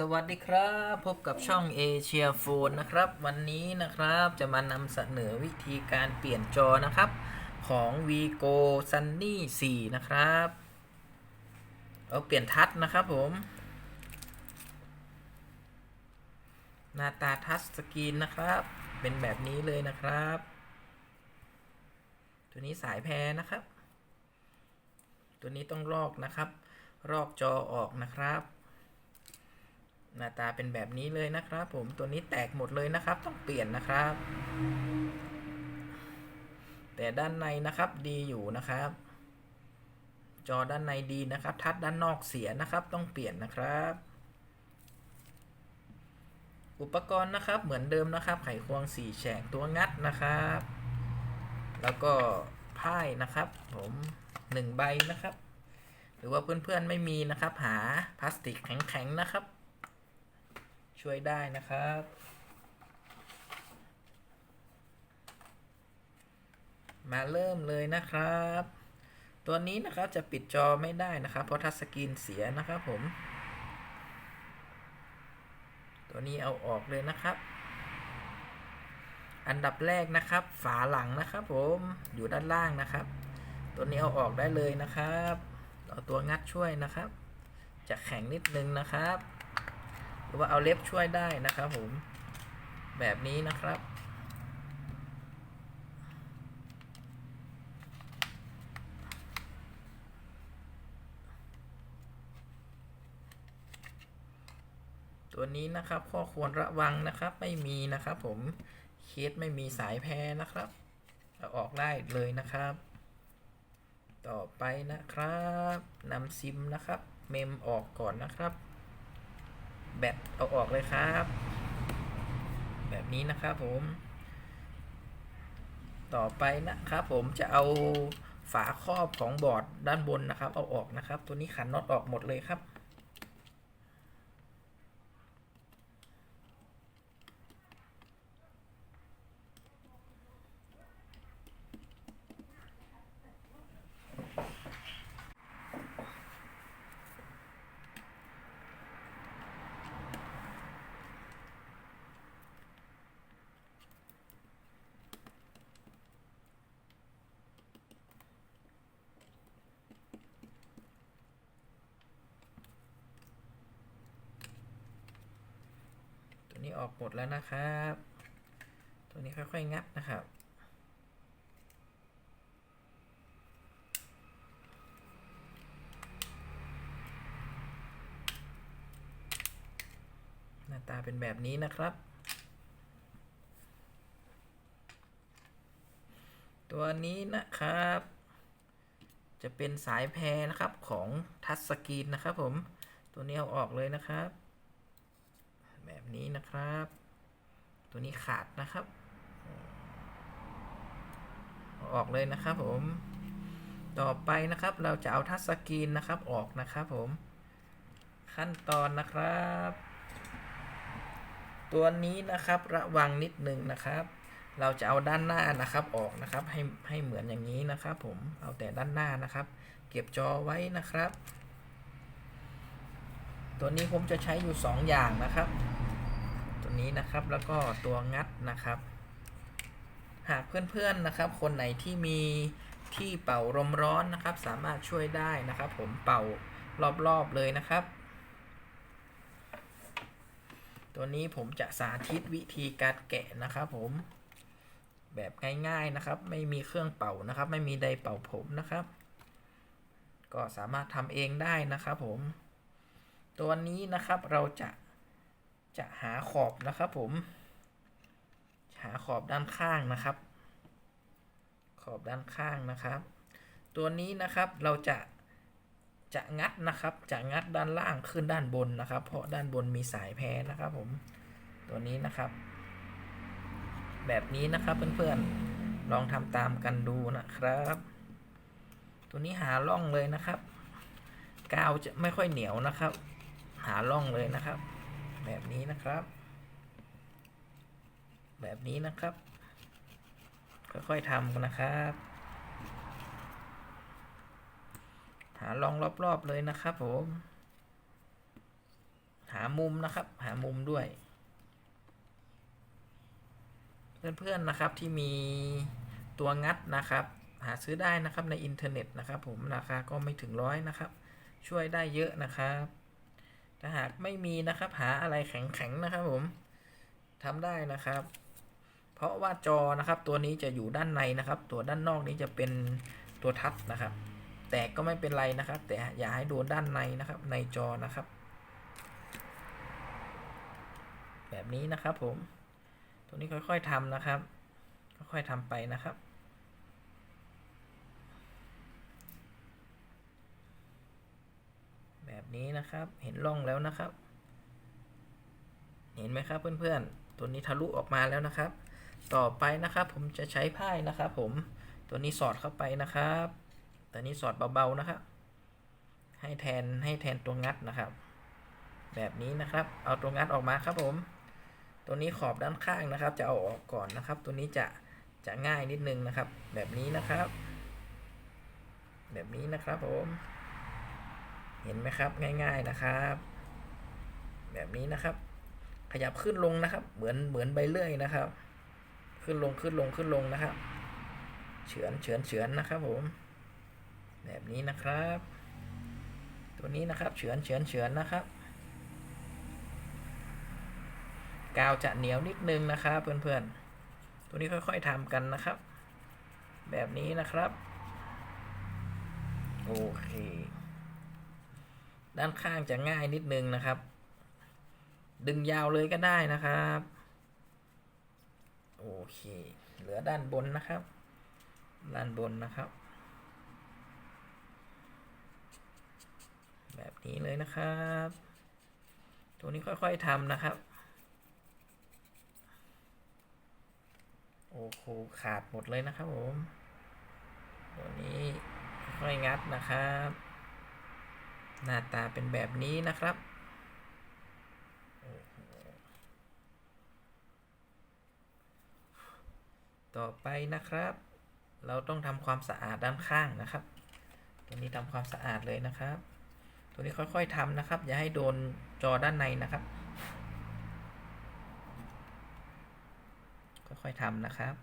สวัสดีครับ พบกับช่องเอเชียโฟนนะครับ วันนี้นะครับจะมานำเสนอวิธีการเปลี่ยนจอนะครับ ของ Vigo Sunny 4 นะครับ เอาเปลี่ยนทัชนะครับผม หน้าตาทัชสกรีนนะครับ เป็นแบบนี้เลยนะครับ ตัวนี้สายแพรนะครับ ตัวนี้ต้องลอกนะครับลอกจอออกนะครับ หน้าตาเป็นแบบนี้เลยนะครับ ผมตัวนี้แตกหมดเลยนะครับ ต้องเปลี่ยนนะครับ แต่ด้านในนะครับดีอยู่นะครับ จอด้านในดีนะครับ ทัดด้านนอกเสียนะครับ ต้องเปลี่ยนนะครับ อุปกรณ์นะครับเหมือนเดิมนะครับ ไขควงสี่แฉกตัวงัดนะครับ แล้วก็ไพ่นะครับ ผมหนึ่งใบนะครับ หรือว่าเพื่อนๆไม่มีนะครับ หาพลาสติกแข็งๆนะครับ ช่วยได้นะครับ มาเริ่มเลยนะครับ ตัวนี้นะครับจะปิดจอไม่ได้นะครับ เพราะทัชสกรีนเสียนะครับผม ตัวนี้เอาออกเลยนะครับ อันดับแรกนะครับ ฝาหลังนะครับ ผมอยู่ด้านล่างนะครับ ตัวนี้เอาออกได้เลยนะครับ เอาตัวงัดช่วยนะครับ จะแข็งนิดนึงนะครับ รือว่าเอาเล็บช่วยได้นะครับผม แบบนี้นะครับ ตัวนี้นะครับข้อควรระวังนะครับไม่มีนะครับผมเคสไม่มีสายแพรนะครับเอาออกได้เลยนะครับ ต่อไปนะครับนำซิมนะครับ เมมออกก่อนนะครับ แบตเอาออกเลยครับ แบบนี้นะครับผม ต่อไปนะครับผมจะเอาฝาครอบของบอร์ดด้านบนนะครับ เอาออกนะครับ ตัวนี้ขันน็อตออกหมดเลยครับ นี้ออกหมดแล้วนะครับ ตัวนี้ค่อยๆงัดนะครับ หน้าตาเป็นแบบนี้นะครับ ตัวนี้นะครับ จะเป็นสายแพรนะครับของทัชสกรีนนะครับผม ตัวนี้เอาออกเลยนะครับ แบบนี้นะครับ ตัวนี้ขาดนะครับ ออกเลยนะครับผม ต่อไปนะครับเราจะเอาทัชสกรีนนะครับออกนะครับผม ขั้นตอนนะครับ ตัวนี้นะครับระวังนิดนึงนะครับ เราจะเอาด้านหน้านะครับออกนะครับให้ให้เหมือนอย่างนี้นะครับผมเอาแต่ด้านหน้านะครับ เก็บจอไว้นะครับตัวนี้ผมจะใช้อยู่ 2 อย่างนะครับ นี้นะครับ แล้วก็ตัวงัดนะครับ หากเพื่อนๆนะครับ คนไหนที่มีที่เป่าลมร้อนนะครับ สามารถช่วยได้นะครับ ผมเป่ารอบๆเลยนะครับ ตัวนี้ผมจะสาธิตวิธีการแกะนะครับผมแบบง่าย ๆนะครับ ไม่มีเครื่องเป่านะครับ ไม่มีไดเป่าผมนะครับ ก็สามารถทำเองได้นะครับผม ตัวนี้นะครับเราจะ จะหาขอบนะครับผม หาขอบด้านข้างนะครับ ขอบด้านข้างนะครับ ตัวนี้นะครับเราจะจะงัดนะครับ จะงัดด้านล่างขึ้นด้านบนนะครับ เพราะด้านบนมีสายแพรนะครับผม ตัวนี้นะครับ แบบนี้นะครับเพื่อนๆ ลองทำตามกันดูนะครับ ตัวนี้หาร่องเลยนะครับ กาวจะไม่ค่อยเหนียวนะครับ หาร่องเลยนะครับ แบบนี้นะครับ แบบนี้นะครับ ค่อยๆทำนะครับ หาลองรอบๆเลยนะครับผม หามุมนะครับ หามุมด้วย เพื่อนๆนะครับที่มีตัวงัดนะครับ หาซื้อได้นะครับในอินเทอร์เน็ตนะครับ ผมราคาก็ไม่ถึงร้อยนะครับ ช่วยได้เยอะนะครับ ถ้าหากไม่มีนะครับ หาอะไรแข็งๆนะครับผมทำได้นะครับ เพราะว่าจอนะครับ ตัวนี้จะอยู่ด้านในนะครับ ตัวด้านนอกนี้จะเป็นตัวทัชนะครับ แตกก็ไม่เป็นไรนะครับ แต่อย่าให้โดนด้านในนะครับ ในจอนะครับ แบบนี้นะครับผม ตัวนี้ค่อยๆทำนะครับ ค่อยๆทำไปนะครับ แบบ นี้นะครับ เห็นร่องแล้วนะครับ เห็นไหมครับเพื่อนๆ ตัวนี้ทะลุออกมาแล้วนะครับ ต่อไปนะครับผมจะใช้ไพ่นะครับ ผม ตัวนี้สอดเข้าไปนะครับ ตัวนี้สอดเบาๆนะครับ ให้แทนให้แทนตัวงัดนะครับ แบบนี้นะครับ เอาตัวงัดออกมาครับผม ตัวนี้ขอบด้านข้างนะครับ จะเอาออกก่อนนะครับ ตัวนี้จะจะง่ายนิดนึงนะครับ แบบนี้นะครับ แบบนี้นะครับผม เห็นไหมครับง่าย ๆนะครับ แบบนี้นะครับ ขยับขึ้นลงนะครับ เหมือนเหมือนใบเลื่อยนะครับ ขึ้นลงขึ้นลงขึ้นลงนะครับเฉือนเฉือนเฉือนนะครับผม แบบนี้นะครับ ตัวนี้นะครับเฉือนเฉือนเฉือนนะครับกาวจะเหนียวนิดนึงนะครับเพื่อนๆ ตัวนี้ค่อยๆทำกันนะครับ แบบนี้นะครับ โอเค ด้านข้างจะง่ายนิดนึงนะครับ ดึงยาวเลยก็ได้นะครับโอเค เหลือด้านบนนะครับ ด้านบนนะครับ แบบนี้เลยนะครับ ตัวนี้ค่อยๆทำนะครับ โอ้โหขาดหมดเลยนะครับผม ตัวนี้ค่อยงัดนะครับ หน้าตาเป็นแบบนี้นะครับต่อไปนะครับ เราต้องทำความสะอาดด้านข้างนะครับ ตัวนี้ทำความสะอาดเลยนะครับ ตัวนี้ค่อยๆทำนะครับ อย่าให้โดนจอด้านในนะครับ ค่อยๆทำนะครับ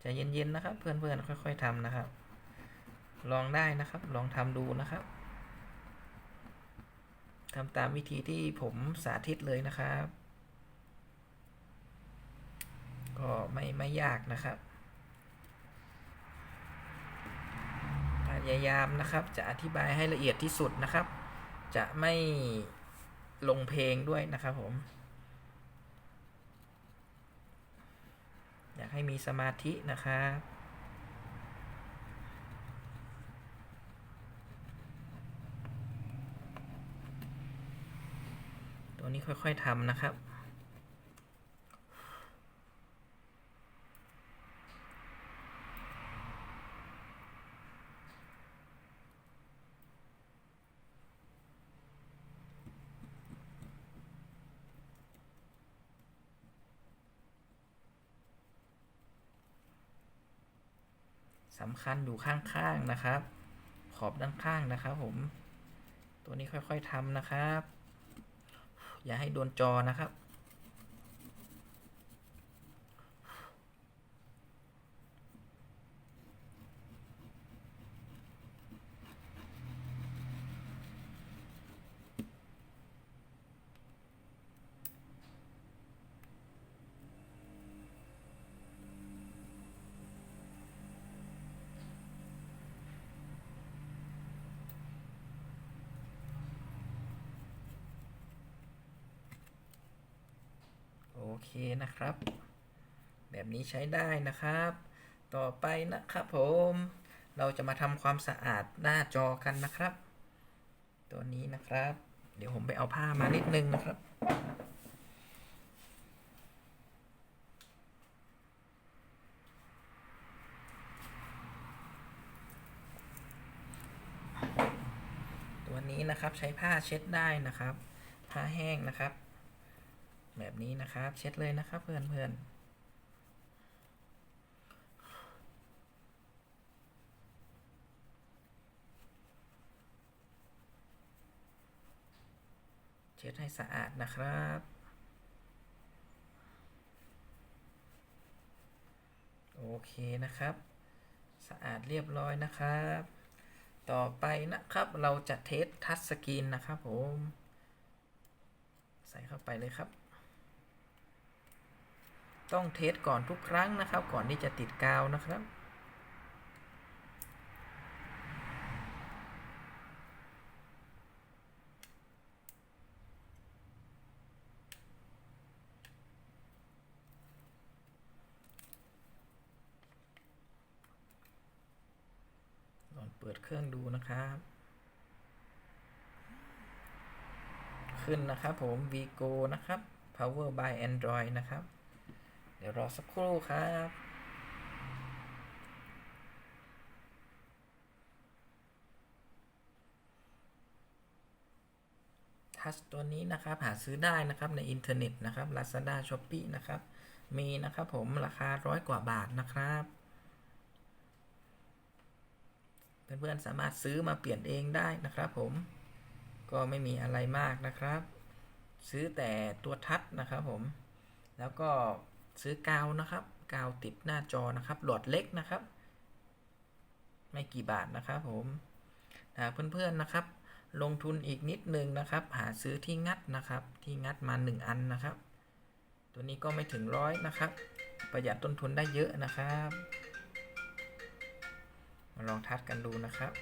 ใจะเย็นๆนะครับ เพื่อนๆค่อย ๆทำนะครับ ลองได้นะครับ ลองทำดูนะครับ ทำตามวิธีที่ผมสาธิตเลยนะครับ ก็ไม่ไม่ยากนะครับพยายามนะครับจะอธิบายให้ละเอียดที่สุดนะครับ จะไม่ลงเพลงด้วยนะครับผม อยากให้มีสมาธินะครับ ตัวนี้ค่อย ๆทำนะครับ สำคัญอยู่ข้าง ๆ นะครับ ขอบด้านข้างนะครับผม ตัวนี้ค่อย ๆทำนะครับ อย่าให้โดนจอนะครับ เคนะครับ แบบนี้ใช้ได้นะครับ ต่อไปนะครับผม เราจะมาทำความสะอาดหน้าจอกันนะครับ ตัวนี้นะครับ เดี๋ยวผมไปเอาผ้ามานิดนึงนะครับตัวนี้นะครับใช้ผ้าเช็ดได้นะครับ ผ้าแห้งนะครับ แบบนี้นะครับ เช็ดเลยนะครับเพื่อนเพื่อนเช็ดให้สะอาดนะครับโอเคนะครับ สะอาดเรียบร้อยนะครับ ต่อไปนะครับเราจะเทสทัชสกรีนนะครับผม ใส่เข้าไปเลยครับ ต้องเทสก่อนทุกครั้งนะครับ ก่อนที่จะติดกาวนะครับ ลองเปิดเครื่องดูนะครับ ขึ้นนะครับผม Vigo นะครับ Power by Android นะครับ เดี๋ยวรอสักครู่ครับทัชตัวนี้นะครับ หาซื้อได้นะครับในอินเทอร์เน็ตนะครับ Lazada Shopee นะครับ มีนะครับผมราคาร้อยกว่าบาทนะครับ เพื่อนๆสามารถซื้อมาเปลี่ยนเองได้นะครับผมก็ไม่มีอะไรมากนะครับ ซื้อแต่ตัวทัชนะครับผม แล้วก็ ซื้อกาวนะครับ กาวติดหน้าจอนะครับ หลอดเล็กนะครับ ไม่กี่บาทนะครับผมเพื่อนๆนะครับ ลงทุนอีกนิดนึงนะครับ หาซื้อที่งัดนะครับ ที่งัดมา 1 อันนะครับ ตัวนี้ก็ไม่ถึงร้อยนะครับ ประหยัดต้นทุนได้เยอะนะครับ มาลองทัดกันดูนะครับ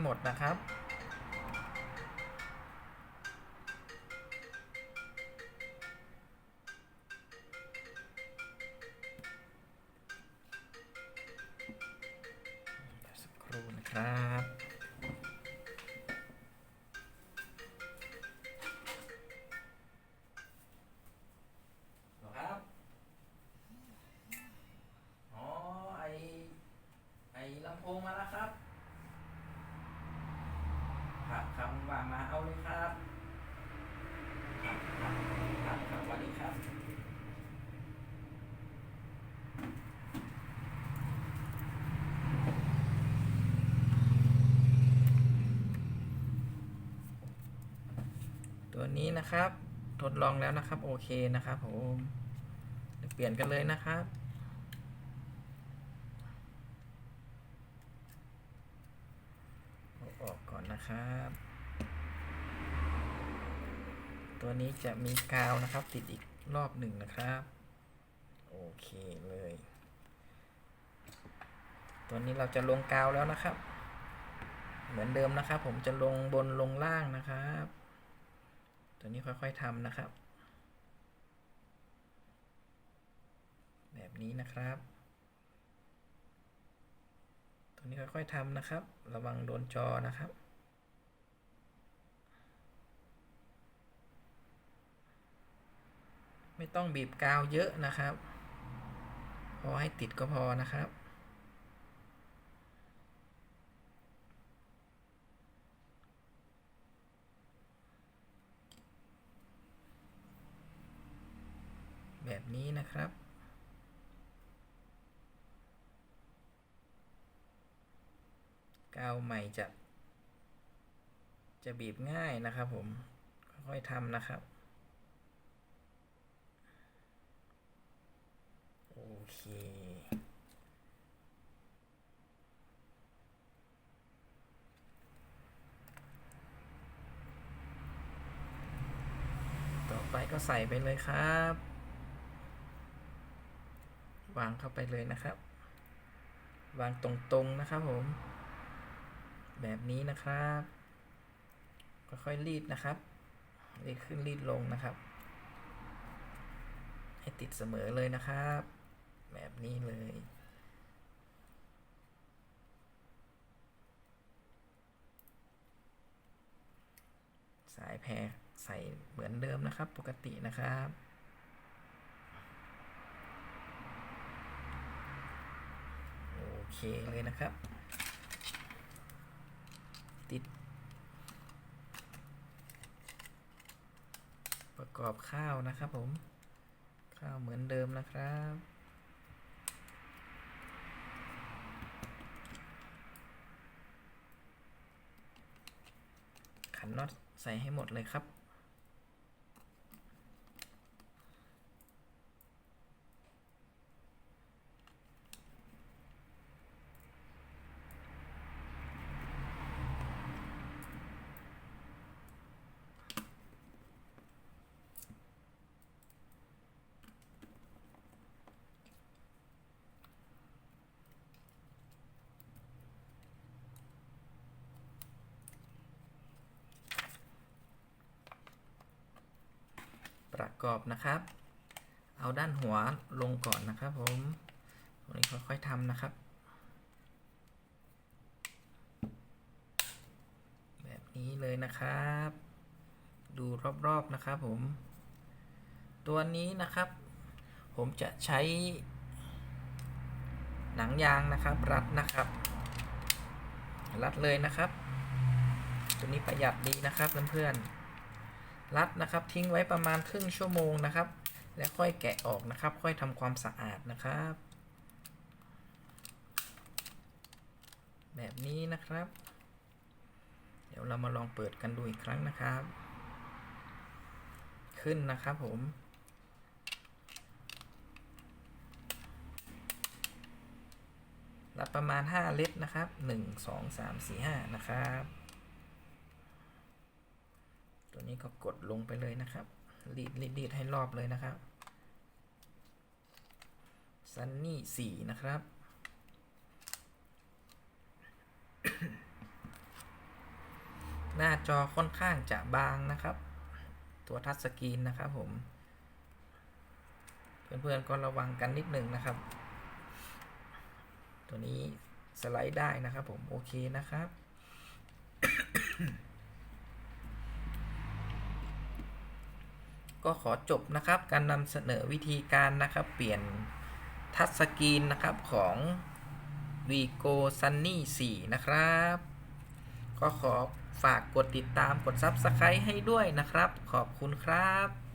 ห้หมดนะครับ นี้นะครับ ทดลองแล้วนะครับ โอเคนะครับผมเปลี่ยนกันเลยนะครับออกก่อนนะครับ ตัวนี้จะมีกาวนะครับ ติดอีกรอบหนึ่งนะครับ โอเคเลย ตัวนี้เราจะลงกาวแล้วนะครับ เหมือนเดิมนะครับ ผมจะลงบนลงล่างนะครับ ตัวนี้ค่อยๆทำนะครับ แบบนี้นะครับ ตัวนี้ค่อยๆทำนะครับ ระวังโดนจอนะครับไม่ต้องบีบกาวเยอะนะครับ พอให้ติดก็พอนะครับ แบบนี้นะครับ กาวใหม่จะ จะบีบง่ายนะครับผม ค่อยๆทำนะครับ โอเคต่อไปก็ใส่ไปเลยครับ วางเข้าไปเลยนะครับ วางตรงๆนะครับผม แบบนี้นะครับค่อยๆรีดนะครับรีดขึ้นรีดลงนะครับ ให้ติดเสมอเลยนะครับ แบบนี้เลยสายแพรใส่เหมือนเดิมนะครับ ปกตินะครับ โอ เคเลยนะครับ ติด ประกอบข้าวนะครับผม ข้าวเหมือนเดิมนะครับขันน็อตใส่ให้หมดเลยครับ ปรอบนะครับ เอาด้านหัวลงก่อนนะครับผมตรงนี้ค่อยๆทำนะครับ แบบนี้เลยนะครับ ดูรอบๆนะครับผม ตัวนี้นะครับ ผมจะใช้ หนังยางนะครับ รัดนะครับ รัดเลยนะครับ ตัวนี้ประหยัดดีนะครับเพื่อนๆ รัดนะครับ ทิ้งไว้ประมาณครึ่งชั่วโมงนะครับ แล้วค่อยแกะออกนะครับ ค่อยทำความสะอาดนะครับ แบบนี้นะครับ เดี๋ยวเรามาลองเปิดกันดูอีกครั้งนะครับ ขึ้นนะครับผมรัดประมาณ5ลิตรนะครับ 1 2 3 4 5 นะครับ นี้ก็กดลงไปเลยนะครับรีดรีดรีดให้รอบเลยนะครับซันนี่สี่นะครับ หน้าจอค่อนข้างจะบางนะครับ ตัวทัชสกรีนนะครับผม เพื่อนๆก็ระวังกันนิดหนึ่งนะครับ ตัวนี้สไลด์ได้นะครับผม โอเคนะครับ ก็ขอจบนะครับ การนำเสนอวิธีการนะครับ เปลี่ยนทัชสกรีนนะครับของ Vigo Sunny 4 นะครับ ก็ขอฝากกดติดตามกด Subscribe ให้ด้วยนะครับ ขอบคุณครับ